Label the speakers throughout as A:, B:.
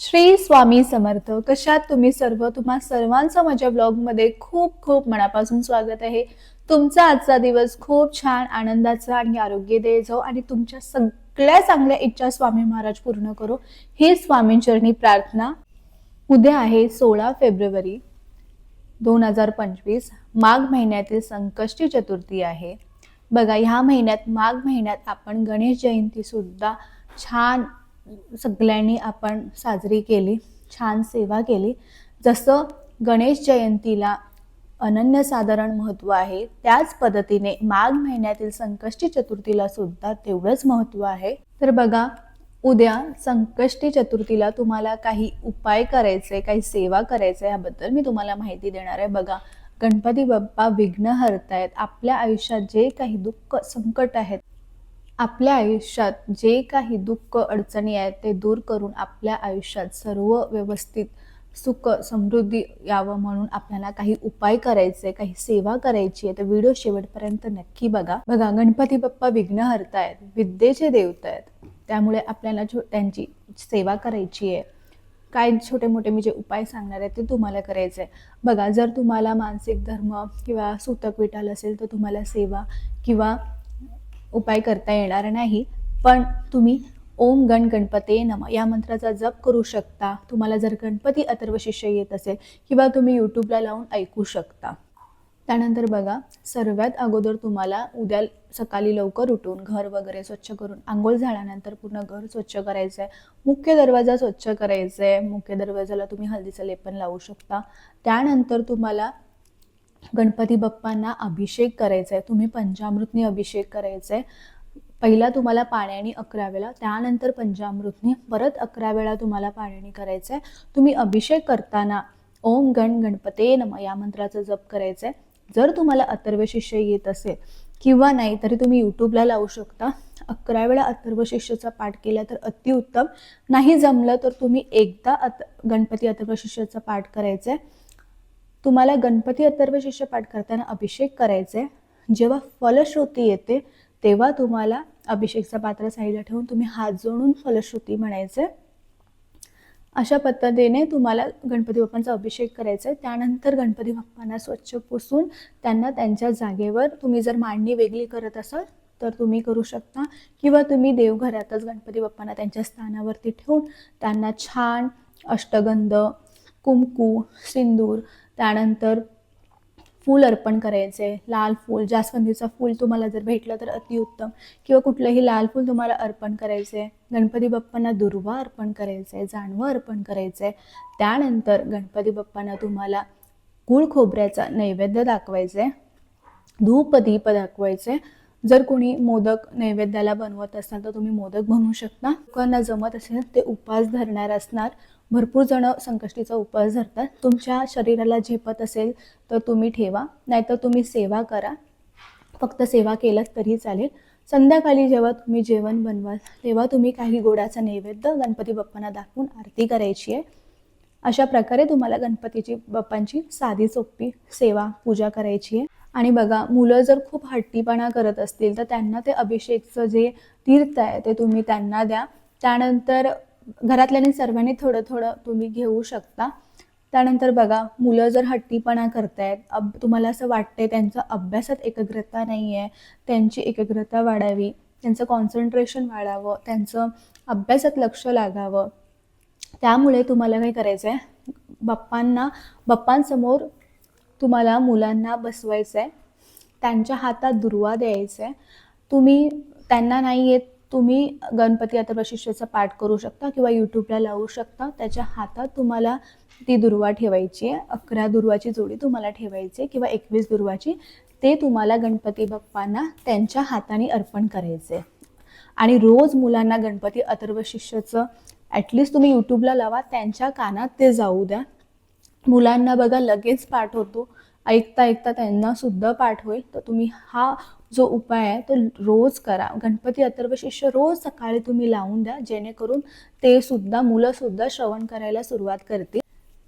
A: श्री स्वामी समर्थ कशात तुम्ही सर्व? तुम्हा सर्वांचं माझ्या ब्लॉगमध्ये खूप खूप मनापासून स्वागत आहे. तुमचा आजचा दिवस खूप छान आनंदाचा आणि आरोग्यदायी जाऊ आणि तुमच्या सगळ्या चांगल्या इच्छा स्वामी महाराज पूर्ण करो. ही स्वामींचरणी प्रार्थना उद्या आहे सोळा फेब्रुवारी दोन हजार पंचवीस. माघ महिन्यातील संकष्टी चतुर्थी आहे. बघा ह्या महिन्यात माघ महिन्यात आपण गणेश जयंती सुद्धा छान सगळ्यांनी आपण साजरी केली छान सेवा केली. जसं गणेश जयंतीला अनन्यसाधारण महत्त्व आहे त्याच पद्धतीने माघ महिन्यातील संकष्टी चतुर्थीला सुद्धा तेवढंच महत्त्व आहे. तर बघा उद्या संकष्टी चतुर्थीला तुम्हाला काही उपाय करायचे काही सेवा करायचे याबद्दल मी तुम्हाला माहिती देणार आहे. बघा गणपती बाप्पा विघ्न हरतायत. आपल्या आयुष्यात जे काही दुःख संकट आहेत आपल्या आयुष्यात जे काही दुःख अडचणी आहेत ते दूर करून आपल्या आयुष्यात सर्व व्यवस्थित सुख समृद्धी यावं म्हणून आपल्याला काही उपाय करायचे काही सेवा करायची आहे तर व्हिडिओ शेवटपर्यंत नक्की बघा. बघा गणपती बाप्पा विघ्नहर्ता आहेत विद्येचे देवता आहेत. त्यामुळे आपल्याला छो त्यांची सेवा करायची आहे. काय छोटे मोठे मी जे उपाय सांगणार आहे ते तुम्हाला करायचे आहे. बघा जर तुम्हाला मानसिक धर्म किंवा सूतक विटाल असेल तर तुम्हाला सेवा किंवा उपाय करता येणार नाही. पण तुम्ही ओम गण गणपते नम या मंत्राचा जप करू शकता. तुम्हाला जर गणपती अथर्व शिष्य येत असेल किंवा तुम्ही यूट्यूबला लावून ऐकू शकता. त्यानंतर बघा सर्वात अगोदर तुम्हाला उद्या सकाळी लवकर उठून घर वगैरे स्वच्छ करून आंघोळ झाल्यानंतर पूर्ण घर स्वच्छ करायचं आहे मुख्य दरवाजा स्वच्छ करायचा आहे मुख्य दरवाजाला तुम्ही हळदीचं लेपन लावू शकता. त्यानंतर तुम्हाला गणपती बाप्पांना अभिषेक करायचा आहे तुम्ही पंचामृतनी अभिषेक करायचा आहे पहिला तुम्हाला पाण्याने अकरा वेळा त्यानंतर पंचामृतनी परत अकरा वेळा तुम्हाला पाण्याने करायचं आहे तुम्ही अभिषेक करताना ओम गण गणपते नम या मंत्राचा जप करायचा आहे जर तुम्हाला अथर्व शिष्य येत असेल किंवा नाही तरी तुम्ही यूट्यूबला लावू शकता. अकरा वेळा अथर्व शिष्याचा पाठ केला तर अतिउत्तम. नाही जमलं तर तुम्ही एकदा अत गणपती अथर्व शिष्याचा पाठ करायचा आहे तुम्हाला गणपती अथर्वशिष्य पाठ करताना अभिषेक करायचा आहे जेव्हा फलश्रुती येते तेव्हा तुम्हाला अभिषेकचा पात्र साईडला ठेवून तुम्ही हात जोडून फलश्रुती म्हणायचे अशा पद्धतीने तुम्हाला गणपती बाप्पांचा अभिषेक करायचा आहे त्यानंतर गणपती बाप्पांना स्वच्छ पुसून त्यांना त्यांच्या जागेवर तुम्ही जर मांडणी वेगळी करत असाल तर तुम्ही करू शकता. किंवा तुम्ही देवघरातच गणपती बाप्पांना त्यांच्या स्थानावरती ठेवून त्यांना छान अष्टगंध कुंकू सिंदूर त्यानंतर फूल अर्पण करायचे. लाल फूल जास्वंदीचं फूल तुम्हाला जर भेटलं तर अतिउत्तम किंवा कुठलंही लाल फूल तुम्हाला अर्पण करायचे. गणपती बाप्पांना दुर्वा अर्पण करायचे जानवं अर्पण करायचे. त्यानंतर गणपती बाप्पांना तुम्हाला गुळ खोबऱ्याचा नैवेद्य दाखवायचे. धूप दीप दाखवायचे. जर कोणी मोदक नैवेद्याला बनवत असाल तर तुम्ही मोदक बनवू शकता. लोकांना जमत असेल ते उपास धरणार असणार. भरपूर जण संकष्टीचा उपवास धरतात. तुमच्या शरीराला झेपत असेल तर तुम्ही ठेवा. नाहीतर तुम्ही सेवा करा. फक्त सेवा केलात तरी चालेल. संध्याकाळी जेव्हा तुम्ही जेवण बनवाल तेव्हा तुम्ही काही गोडाचा नैवेद्य गणपती बाप्पांना दाखवून आरती करायची आहे. अशा प्रकारे तुम्हाला गणपतीची बाप्पांची साधी सोपी सेवा पूजा करायची आहे. आणि बघा मुलं जर खूप हट्टीपणा करत असतील तर त्यांना ते अभिषेकचं जे तीर्थ आहे ते तुम्ही त्यांना द्या. त्यानंतर घरातल्यानी सर्वांनी थोडं थोडं तुम्ही घेऊ शकता. त्यानंतर बघा मुलं जर हट्टीपणा करतायत अब तुम्हाला असं वाटतंय त्यांचं अभ्यासात एकाग्रता नाही आहे त्यांची एकाग्रता वाढावी त्यांचं कॉन्सन्ट्रेशन वाढावं त्यांचं अभ्यासात लक्ष लागावं त्यामुळे तुम्हाला काय करायचं आहे बाप्पांना बाप्पांसमोर तुम्हाला मुलांना बसवायचं आहे त्यांच्या हातात दुर्वा द्यायचं आहे तुम्ही त्यांना नाही येत तुम्ही गणपती आता शिष्याचा पाठ करू शकता किंवा यूट्यूबला लावू शकता. त्याच्या हातात तुम्हाला ती दुर्वा ठेवायची आहे. अकरा दुर्वाची जोडी तुम्हाला ठेवायची आहे किंवा एकवीस दुर्वाची. ते तुम्हाला गणपती बाप्पांना त्यांच्या हाताने अर्पण करायचे आणि रोज मुलांना गणपती अथर्व शिष्याचं ॲटलिस्ट तुम्ही यूट्यूबला लावा. त्यांच्या कानात ते जाऊ द्या. मुलांना बघा लगेच पाठ होतो. ऐकता ऐकता त्यांना सुद्धा पाठ होईल. तर तुम्ही हा जो उपाय आहे तो रोज करा. गणपती अथर्वशिष्य रोज सकाळी तुम्ही लावून द्या जेणेकरून ते सुद्धा मुलंसुद्धा श्रवण करायला सुरुवात करतील.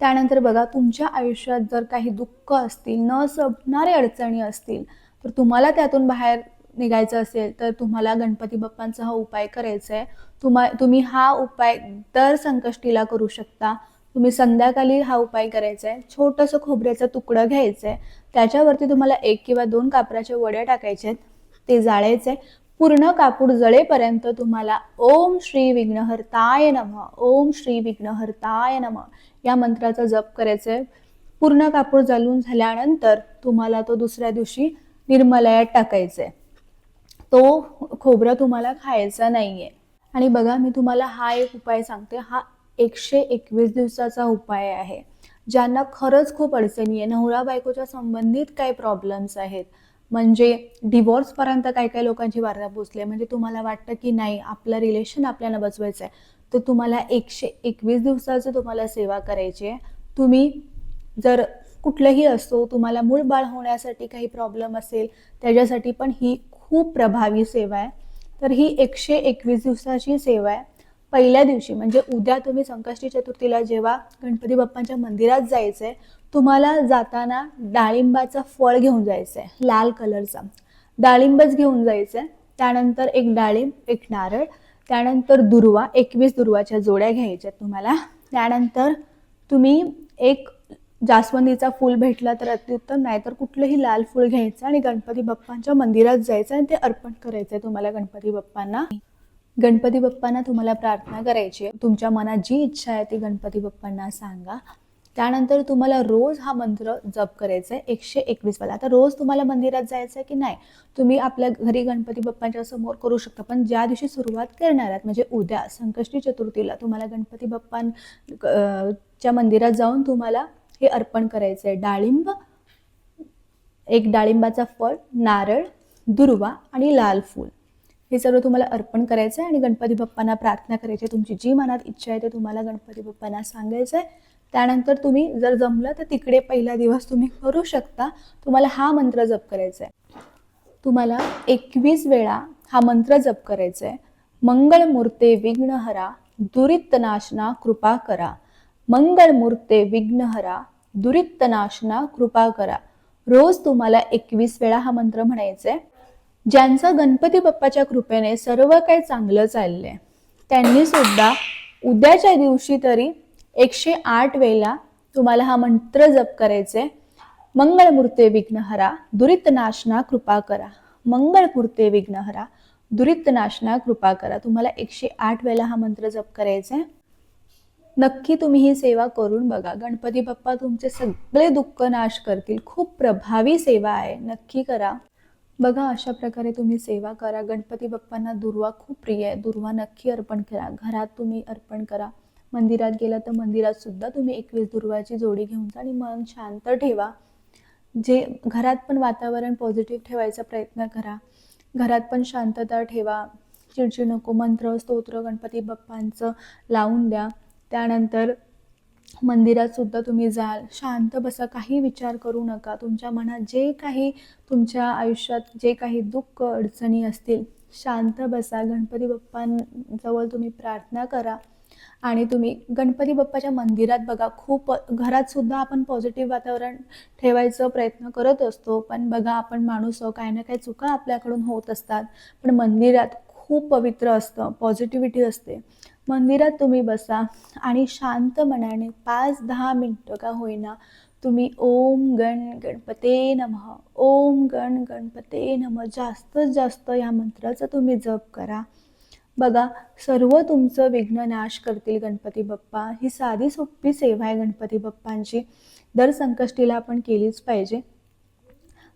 A: त्यानंतर बघा तुमच्या आयुष्यात जर काही दुःख असतील न संपणारे अडचणी असतील तर तुम्हाला त्यातून बाहेर निघायचं असेल तर तुम्हाला गणपती बाप्पांचा हा उपाय करायचा आहे. तुम्हा तुम्ही हा उपाय दर संकष्टीला करू शकता. तुम्ही संध्याकाळी हा उपाय करायचा आहे छोटंसं खोबऱ्याचं तुकडं घ्यायचं आहे त्याच्यावरती तुम्हाला एक किंवा दोन कापराच्या वड्या टाकायच्या आहेत ते जाळायचे पूर्ण कापूर जळेपर्यंत तुम्हाला ओम श्री विघ्नहर्ताय नम ओम श्री विघ्नहर्ताय नम या मंत्राचा जप करायचा आहे पूर्ण कापूर जळून झाल्यानंतर तुम्हाला तो दुसऱ्या दिवशी निर्मलयात टाकायचा आहे तो खोबरं तुम्हाला खायचा नाहीये. आणि बघा मी तुम्हाला हा एक उपाय सांगते. हा एकशे एकवीस दिवसाचा उपाय आहे ज्यांना खरंच खूप अडचणी आहे. नवरा बायकोच्या संबंधित काही प्रॉब्लेम्स आहेत. म्हणजे डिवॉर्सपर्यंत काही काही लोकांची वार्ता पोचली म्हणजे तुम्हाला वाटतं की नाही आपलं रिलेशन आपल्याला बचवायचं आहे तर तुम्हाला एकशे एकवीस दिवसाचं तुम्हाला सेवा करायची आहे. तुम्ही जर कुठलंही असो तुम्हाला मूळ बाळ होण्यासाठी काही प्रॉब्लेम असेल त्याच्यासाठी पण ही खूप प्रभावी सेवा आहे. तर ही एकशे एकवीस दिवसाची सेवा आहे. पहिल्या दिवशी म्हणजे उद्या तुम्ही संकष्टी चतुर्थीला जेव्हा गणपती बाप्पांच्या मंदिरात जायचं आहे तुम्हाला जाताना डाळिंबाचं फळ घेऊन जायचं आहे लाल कलरचा. डाळिंबच घेऊन जायचं आहे त्यानंतर एक डाळिंब एक नारळ त्यानंतर दुर्वा एकवीस दुर्वाच्या जोड्या घ्यायच्या तुम्हाला. त्यानंतर तुम्ही एक जास्वंदीचा फूल भेटला तर अत्युत्तम नाहीतर कुठलंही लाल फूल घ्यायचं आणि गणपती बाप्पांच्या मंदिरात जायचं आणि ते अर्पण करायचं आहे तुम्हाला गणपती बाप्पांना. गणपती बाप्पांना तुम्हाला प्रार्थना करायची आहे. तुमच्या मनात जी इच्छा आहे ती गणपती बाप्पांना सांगा. त्यानंतर तुम्हाला रोज हा मंत्र जप करायचा आहे एकशे एकवीस वाला आता रोज तुम्हाला मंदिरात जायचं आहे की नाही? तुम्ही आपल्या घरी गणपती बाप्पांच्या समोर करू शकता. पण ज्या दिवशी सुरुवात करणार आहात म्हणजे उद्या संकष्टी चतुर्थीला तुम्हाला गणपती बाप्पां च्या मंदिरात जाऊन तुम्हाला हे अर्पण करायचं आहे डाळिंब एक डाळिंबाचा फळ नारळ दुर्वा आणि लाल फूल. हे सर्व तुम्हाला अर्पण करायचं आहे आणि गणपती बाप्पांना प्रार्थना करायची आहे. तुमची जी मनात इच्छा आहे ते तुम्हाला गणपती बाप्पांना सांगायचं आहे. त्यानंतर तुम्ही जर जमलं तर तिकडे पहिला दिवस तुम्ही करू शकता. तुम्हाला हा मंत्र जप करायचा आहे. तुम्हाला एकवीस वेळा हा मंत्र जप करायचा आहे. मंगळमूर्ते विघ्नहरा दुरितनाशना कृपा करा. मंगळमूर्ते विघ्नहरा दुरितनाशना कृपा करा. रोज तुम्हाला एकवीस वेळा हा मंत्र म्हणायचा आहे. ज्यांचं गणपती बाप्पाच्या कृपेने सर्व काही चांगलं चाललंय. त्यांनी सुद्धा उद्याच्या दिवशी तरी एकशे आठ वेळेला तुम्हाला हा मंत्र जप करायचे. मंगळमूर्ते विघ्नहरा दुरितनाशना कृपा करा. मंगळमूर्ते विघ्नहरा दुरितनाशना कृपा करा. तुम्हाला एकशे आठ वेळेला हा मंत्र जप करायचा. आहे नक्की तुम्ही ही सेवा करून बघा. गणपती बाप्पा तुमचे सगळे दुःख नाश करतील. खूप प्रभावी सेवा आहे. नक्की करा. बघा अशा प्रकारे तुम्ही सेवा करा. गणपती बाप्पांना दुर्वा खूप प्रिय आहे. दुर्वा नक्की अर्पण करा. घरात तुम्ही अर्पण करा. मंदिरात गेला तर मंदिरात सुद्धा तुम्ही एकवीस दुर्वाची जोडी घेऊन जा आणि मन शांत ठेवा. जे घरात पण वातावरण पॉझिटिव्ह ठेवायचा प्रयत्न करा. घरात पण शांतता ठेवा. चिडचिड नको मंत्र स्तोत्र गणपती बाप्पांचं लावून द्या. त्यानंतर मंदिरात सुद्धा तुम्ही जाल. शांत बसा काही विचार करू नका. तुमच्या मनात जे काही तुमच्या आयुष्यात जे काही दुःख अडचणी असतील शांत बसा. गणपती बाप्पांजवळ तुम्ही प्रार्थना करा. आणि तुम्ही गणपती बाप्पाच्या मंदिरात बघा. खूप घरात सुद्धा आपण पॉझिटिव्ह वातावरण ठेवायचा प्रयत्न करत असतो. पण बघा आपण माणूस काही ना काही चुका आपल्याकडून होत असतात. पण मंदिरात खूप पवित्र असतं. पॉझिटिव्हिटी असते. मंदिरात तुम्ही बसा आणि शांत मनाने पाच दहा मिनटं का होईना तुम्ही ओम गण गणपते नमः ओम गण गणपते नम जास्तीत जास्त या मंत्राचा तुम्ही जप करा. बघा सर्व तुमचं विघ्न नाश करतील गणपती बाप्पा. ही साधी सोपी सेवा आहे गणपती बाप्पांची. दर संकष्टीला आपण केलीच पाहिजे.